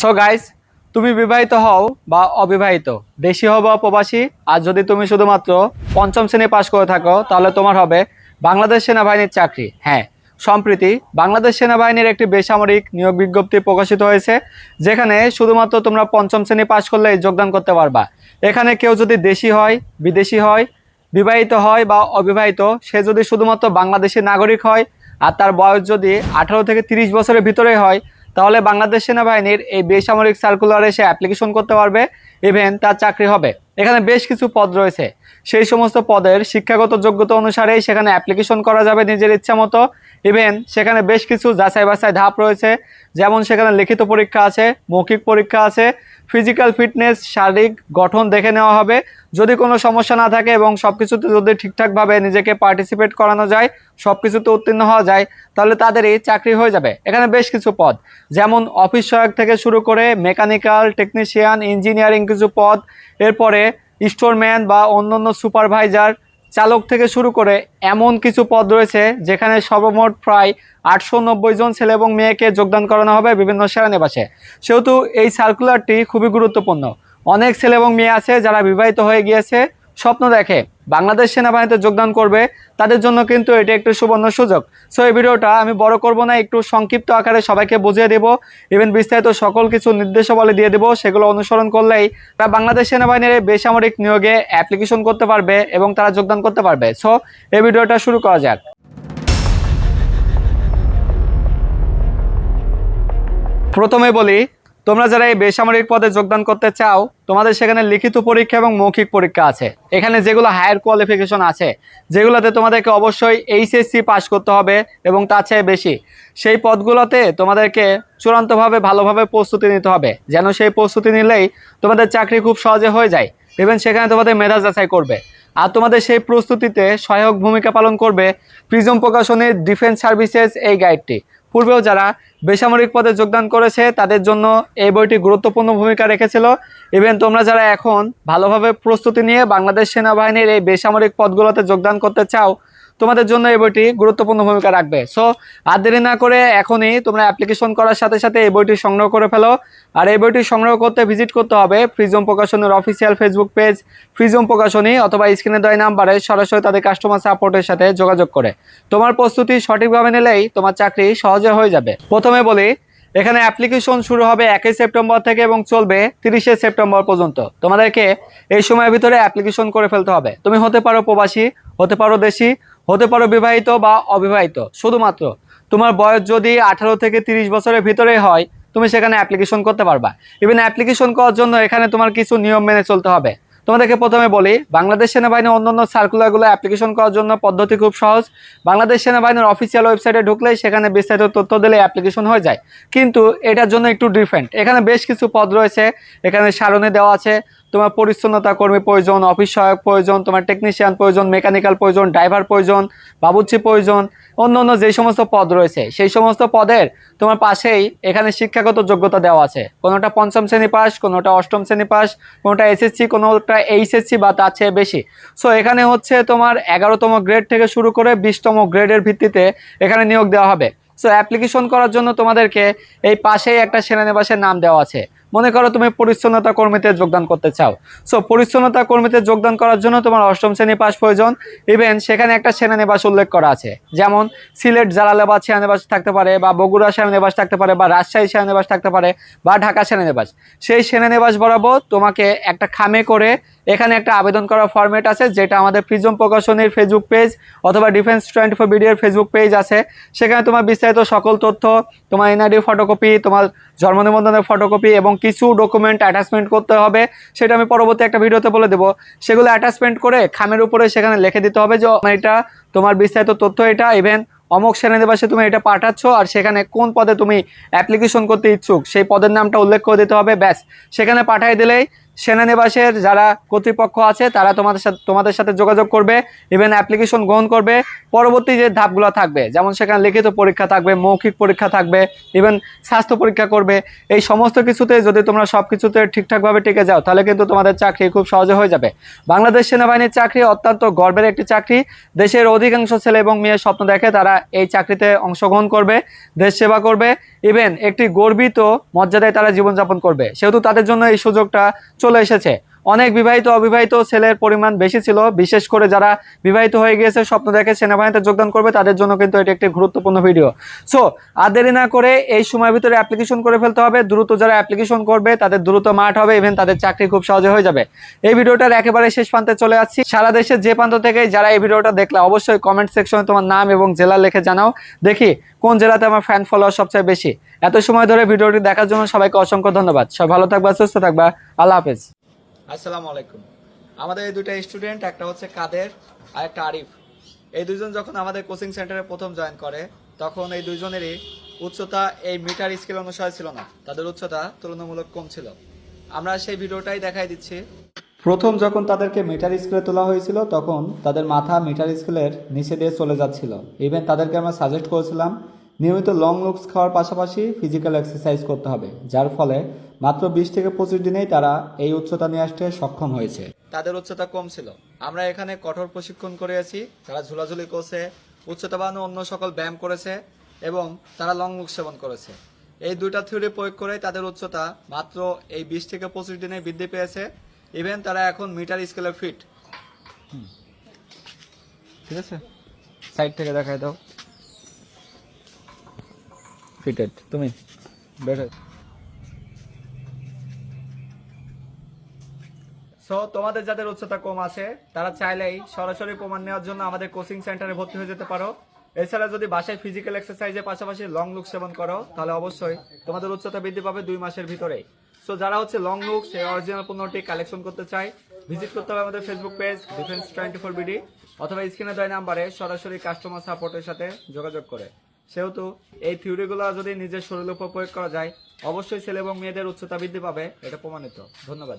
So guys তুমি বিবাহিত হও বা অবিবাহিত। দেশি হও বা প্রবাসী আর যদি তুমি শুধুমাত্র পঞ্চম শ্রেণি পাশ করে থাকো, তাহলে তোমার হবে বাংলাদেশ সেনাবাহিনীর চাকরি। হ্যাঁ সম্প্রতি বাংলাদেশ সেনাবাহিনীর একটি বেসামরিক নিয়োগ বিজ্ঞপ্তি প্রকাশিত হয়েছে, যেখানে শুধুমাত্র তোমরা পঞ্চম শ্রেণি পাশ করলেই যোগদান করতে পারবা। এখানে কেউ যদি দেশি হয়, বিদেশি হয়, বিবাহিত হয় বা অবিবাহিত, সে যদি শুধুমাত্র বাংলাদেশি নাগরিক হয়, আর তার বয়স যদি আঠারো থেকে তিরিশ বছরের ভিতরে হয় তাহলে বাংলাদেশ সেনাবাহিনীর এই বেসামরিক সার্কুলারে সে অ্যাপ্লিকেশন করতে পারবে ইভেন তার চাকরি হবে। এখানে বেশ কিছু পদ রয়েছে। সেই সমস্ত পদের শিক্ষাগত যোগ্যতা অনুসারেই সেখানে অ্যাপ্লিকেশন করা যাবে নিজের ইচ্ছা মতো। ইভেন সেখানে বেশ কিছু যাচাই বাছাই ধাপ রয়েছে। যেমন সেখানে লিখিত পরীক্ষা আছে, মৌখিক পরীক্ষা আছে ফিজিক্যাল ফিটনেস শারীরিক গঠন দেখে নেওয়া হবে। যদি কোনো সমস্যা না থাকে এবং সব কিছুতে যদি ঠিকঠাকভাবে নিজেকে পার্টিসিপেট করানো যায় সব কিছুতে উত্তীর্ণ হওয়া যায়, তাহলে তাদেরই চাকরি হয়ে যাবে। এখানে বেশ কিছু পদ, যেমন অফিস সহায়ক থেকে শুরু করে মেকানিক্যাল টেকনিশিয়ান ইঞ্জিনিয়ারিং কিছু পদ, এরপরে স্টোরম্যান বা অন্যান্য সুপারভাইজার চালক থেকে শুরু করে এমন কিছু পদ রয়েছে যেখানে সর্বমোট প্রায় আটশো নব্বই জন ছেলে এবং মেয়েকে যোগদান করানো হবে বিভিন্ন সেনানিবাসে। সেহেতু এই সার্কুলারটি খুবই গুরুত্বপূর্ণ। অনেক ছেলে এবং মেয়ে আছে যারা বিবাহিত হয়ে গিয়েছে, স্বপ্ন দেখে। বাংলাদেশ সেনাবাহিনীতে যোগদান করবে, তাদের জন্য কিন্তু এটা একটু সুবর্ণ সুযোগ। সো এই ভিডিওটা আমি বড় করব না, একটু সংক্ষিপ্ত আকারে সবাইকে বুঝিয়ে দেব। ইভেন বিস্তারিত সকল কিছু নির্দেশাবলী দিয়ে দেবো, সেগুলো অনুসরণ করলেই তারা বাংলাদেশ সেনাবাহিনীর বেসামরিক নিয়োগে অ্যাপ্লিকেশন করতে পারবে এবং তারা যোগদান করতে পারবে। সো এই ভিডিওটা শুরু করা যাক। প্রথমে বলি তোমরা যারা এই বেসামরিক পদে যোগদান করতে চাও, তোমাদের সেখানে লিখিত পরীক্ষা এবং মৌখিক পরীক্ষা আছে। এখানে যেগুলো হায়ার কোয়ালিফিকেশন আছে, যেগুলোতে তোমাদেরকে অবশ্যই এইচএসসি পাস করতে হবে এবং তার চেয়ে বেশি। সেই পদগুলোতে তোমাদেরকে চূড়ান্তভাবে ভালোভাবে প্রস্তুতি নিতে হবে, যেন সেই প্রস্তুতি নিলেই তোমাদের চাকরি খুব সহজে হয়ে যায়। ইভেন সেখানে তোমাদের মেধা যাচাই করবে। আর তোমাদের সেই প্রস্তুতিতে সহায়ক ভূমিকা পালন করবে প্রিজম প্রকাশনের ডিফেন্স সার্ভিসেস এই গাইডটি পূর্বেও যারা বেসামরিক পদে যোগদান করেছে, তাদের জন্য এই বইটি গুরুত্বপূর্ণ ভূমিকা রেখেছিল। ইভেন তোমরা যারা এখন ভালোভাবে প্রস্তুতি নিয়ে বাংলাদেশ সেনাবাহিনীর এই বেসামরিক পদগুলোতে যোগদান করতে চাও তোমাদের জন্য এই বইটি গুরুত্বপূর্ণ ভূমিকা রাখবে। সো আর দেরি না করে এখনই তোমরা অ্যাপ্লিকেশন করার সাথে সাথে এই বইটি সংগ্রহ করে ফেলো। আর এই বইটি সংগ্রহ করতে ভিজিট করতে হবে Prism প্রকাশনের official Facebook page Prism Prokashoni অথবা স্ক্রিনে দেওয়া নাম্বারে সরাসরি তাদের কাস্টমার সাপোর্টের সাথে যোগাযোগ করে। তোমার প্রস্তুতি সঠিকভাবে নিলেই তোমার চাকরি সহজে হয়ে যাবে। প্রথমে বলি, এখানে অ্যাপ্লিকেশন শুরু হবে একই সেপ্টেম্বর থেকে এবং চলবে তিরিশে সেপ্টেম্বর পর্যন্ত। তোমাদেরকে এই সময়ের ভিতরে অ্যাপ্লিকেশন করে ফেলতে হবে। তুমি হতে পারো প্রবাসী, হতে পারো দেশি হতে পারো বিবাহিত বা অবিবাহিত। শুধুমাত্র তোমার বয়স যদি আঠারো থেকে তিরিশ বছরের ভিতরে হয়, তুমি সেখানে অ্যাপ্লিকেশন করতে পারবা। ইভেন অ্যাপ্লিকেশন করার জন্য এখানে তোমার কিছু নিয়ম মেনে চলতে হবে। তোমাদেরকে প্রথমে বলি, বাংলাদেশ সেনাবাহিনীর অন্যান্য সার্কুলারগুলো অ্যাপ্লিকেশন করার জন্য পদ্ধতি খুব সহজ। বাংলাদেশ সেনাবাহিনীর অফিসিয়াল ওয়েবসাইটে ঢুকলেই সেখানে বিস্তারিত তথ্য দিলে অ্যাপ্লিকেশন হয়ে যায়। কিন্তু এটার জন্য একটু ডিফারেন্ট এখানে বেশ কিছু পদ রয়েছে। এখানে সারণে দেওয়া আছে। তোমার পরিচ্ছন্নতা কর্মী প্রয়োজন অফিস সহায়ক প্রয়োজন, তোমার টেকনিশিয়ান প্রয়োজন মেকানিক্যাল প্রয়োজন ড্রাইভার প্রয়োজন, বাবুর্চি প্রয়োজন, অন্য অন্য যে সমস্ত পদ রয়েছে, সেই সমস্ত পদের তোমার পাশেই এখানে শিক্ষাগত যোগ্যতা দেওয়া আছে। কোনোটা পঞ্চম শ্রেণি পাস, কোনোটা অষ্টম শ্রেণি পাস, কোনোটা এসএসসি কোনোটা এইচএসসি বা তার চেয়ে বেশি। সো এখানে হচ্ছে তোমার এগারোতম গ্রেড থেকে শুরু করে বিশতম গ্রেডের ভিত্তিতে এখানে নিয়োগ দেওয়া হবে। সো অ্যাপ্লিকেশন করার জন্য তোমাদেরকে এই পাশেই একটা সেনানিবাসের নাম দেওয়া আছে। মনে করো তুমি পরিচ্ছন্নতা কর্মীতে যোগদান করতে চাও। সো পরিচ্ছন্নতা কর্মীতে যোগদান করার জন্য তোমার অষ্টম শ্রেণি পাস প্রয়োজন। ইভেন সেখানে একটা সেনানিবাস উল্লেখ করা আছে। যেমন সিলেট জালালাবাদ সেনানিবাস থাকতে পারে বা বগুড়া সেনানিবাস থাকতে পারে বা রাজশাহী সেনানিবাস থাকতে পারে বা ঢাকা সেনানিবাস। সেই সেনানিবাস বরাবর তোমাকে একটা খামে করে এখানে একটা আবেদন করার ফরম্যাট আছে, যেটা আমাদের প্রিজম প্রকাশনীর ফেসবুক পেজ অথবা ডিফেন্স টোয়েন্টি ফোর বিডিওর ফেসবুক পেজ আছে। সেখানে তোমার বিস্তারিত সকল তথ্য, তোমার এনআইডি ফটোকপি তোমার জন্ম নিবন্ধনের ফটোকপি এবং কিছু ডকুমেন্ট অ্যাটাচমেন্ট করতে হবে, সেটা আমি পরবর্তী একটা ভিডিওতে বলে দেবো। সেগুলো অ্যাটাচমেন্ট করে খামের উপরে সেখানে লিখে দিতে হবে যে এটা, তোমার বিস্তারিত তথ্য এটা ইভেন অমুক সেনানিবাসে তুমি এটা পাঠাচ্ছ, আর সেখানে কোন পদে তুমি অ্যাপ্লিকেশন করতে ইচ্ছুক, সেই পদের নামটা উল্লেখ করে দিতে হবে, ব্যাস। সেখানে পাঠিয়ে দিলেই সেনানিবাসের যারা কর্তৃপক্ষ আছে, তারা তোমাদের সাথে তোমাদের সাথে যোগাযোগ করবে ইভেন অ্যাপ্লিকেশন গ্রহণ করবে। পরবর্তী যে ধাপগুলো থাকবে, যেমন সেখানে লিখিত পরীক্ষা থাকবে, মৌখিক পরীক্ষা থাকবে ইভেন স্বাস্থ্য পরীক্ষা করবে, এই সমস্ত কিছুতে যদি তোমরা সব কিছুতে ঠিকঠাকভাবে টিকে যাও, তাহলে কিন্তু তোমাদের চাকরি খুব সহজে হয়ে যাবে। বাংলাদেশ সেনাবাহিনীর চাকরি অত্যন্ত গর্বের একটি চাকরি। দেশের অধিকাংশ ছেলে এবং মেয়ে স্বপ্ন দেখে তারা এই চাকরিতে অংশগ্রহণ করবে, দেশ সেবা করবে ইভেন একটি গর্বিত মর্যাদায় তারা জীবনযাপন করবে। সেহেতু তাদের জন্য এই সুযোগটা চলে এসেছে। অনেক বিবাহিত, অবিবাহিত ছেলের পরিমাণ বেশি ছিল। বিশেষ করে যারা বিবাহিত হয়ে গিয়েছে, স্বপ্ন দেখে সেনাবাহিনীতে যোগদান করবে, তাদের জন্য কিন্তু এটি একটি গুরুত্বপূর্ণ ভিডিও সো আর দেরি না করে এই সময়ের ভিতরে অ্যাপ্লিকেশন করে ফেলতে হবে। দ্রুত যারা অ্যাপ্লিকেশন করবে, তাদের দ্রুত মাঠ হবে ইভেন তাদের চাকরি খুব সহজে হয়ে যাবে। এই ভিডিওটার একেবারে শেষ প্রান্তে চলে আসছি। সারা দেশের যে প্রান্ত থেকে যারা এই ভিডিওটা দেখলে অবশ্যই কমেন্ট সেকশনে তোমার নাম এবং জেলা লিখে জানাও। দেখি, কোন জেলাতে আমার ফ্যান ফলোয়ার সবচেয়ে বেশি? এত সময় ধরে ভিডিওটি দেখার জন্য সবাইকে অসংখ্য ধন্যবাদ। সবাই ভালো থাকবা, সুস্থ থাকবা। আল্লাহ হাফেজ। আসসালামু আলাইকুম। আমাদের এই দুইটা স্টুডেন্ট একটা হচ্ছে কাদের আর একটা আরিফ। এই দুইজন যখন আমাদের কোচিং সেন্টারে প্রথম জয়েন করে, তখন এই দুইজনেরই উচ্চতা এই মিটার স্কেল অনুসারে ছিল না। তাদের উচ্চতা তুলনামূলক কম ছিল। আমরা সেই ভিডিওটাই দেখাই দিচ্ছি। প্রথম যখন তাদেরকে মিটার স্কেলে তোলা হয়েছিল, তখন তাদের মাথা মিটার স্কেলের নিচে দিয়ে চলে যাচ্ছিল। ইভেন তাদেরকে আমরা সাজেস্ট করেছিলাম নিয়মিত লং লুকস খাওয়ার পাশাপাশি ফিজিক্যাল এক্সারসাইজ করতে হবে যার ফলে মাত্র বিশ থেকে পঁচিশ দিনেই তারা এই উচ্চতা নিয়ে আসতে সক্ষম হয়েছে। তাদের উচ্চতা কম ছিল। আমরা এখানে কঠোর প্রশিক্ষণ করেছি তারা ঝুলাঝুলি করছে উচ্চতা বাড়ানো অন্য সকল ব্যায়াম করেছে এবং তারা লং লুক সেবন করেছে। এই দুইটা থিওরি প্রয়োগ করে তাদের উচ্চতা মাত্র এই বিশ থেকে পঁচিশ দিনে বৃদ্ধি পেয়েছে। ইভেন তারা এখন মিটার স্কেলে ফিট ঠিক আছে? সাইড থেকে দেখাই দাও। ফিটেড তুমি? বের সো তোমাদের যাদের উচ্চতা কম আছে, তারা চাইলেই সরাসরি প্রমাণ নেওয়ার জন্য আমাদের কোচিং সেন্টারে ভর্তি হয়ে যেতে পারো। এছাড়া যদি বাসায় ফিজিক্যাল এক্সারসাইজের পাশাপাশি লং লুক সেবন করো, তাহলে অবশ্যই তোমাদের উচ্চতা বৃদ্ধি পাবে দুই মাসের ভিতরেই সো যারা হচ্ছে লং লুক সেই অরিজিনাল পণ্যটি কালেকশন করতে চাই ভিজিট করতে হবে আমাদের Facebook page defence twenty four BD অথবা স্ক্রিনে দেওয়া নাম্বারে সরাসরি কাস্টমার সাপোর্টের সাথে যোগাযোগ করে। সেহেতু এই থিওরিগুলো যদি নিজের শরীরের উপর প্রয়োগ করা যায়, অবশ্যই ছেলে এবং মেয়েদের উচ্চতা বৃদ্ধি পাবে, এটা প্রমাণিত। ধন্যবাদ।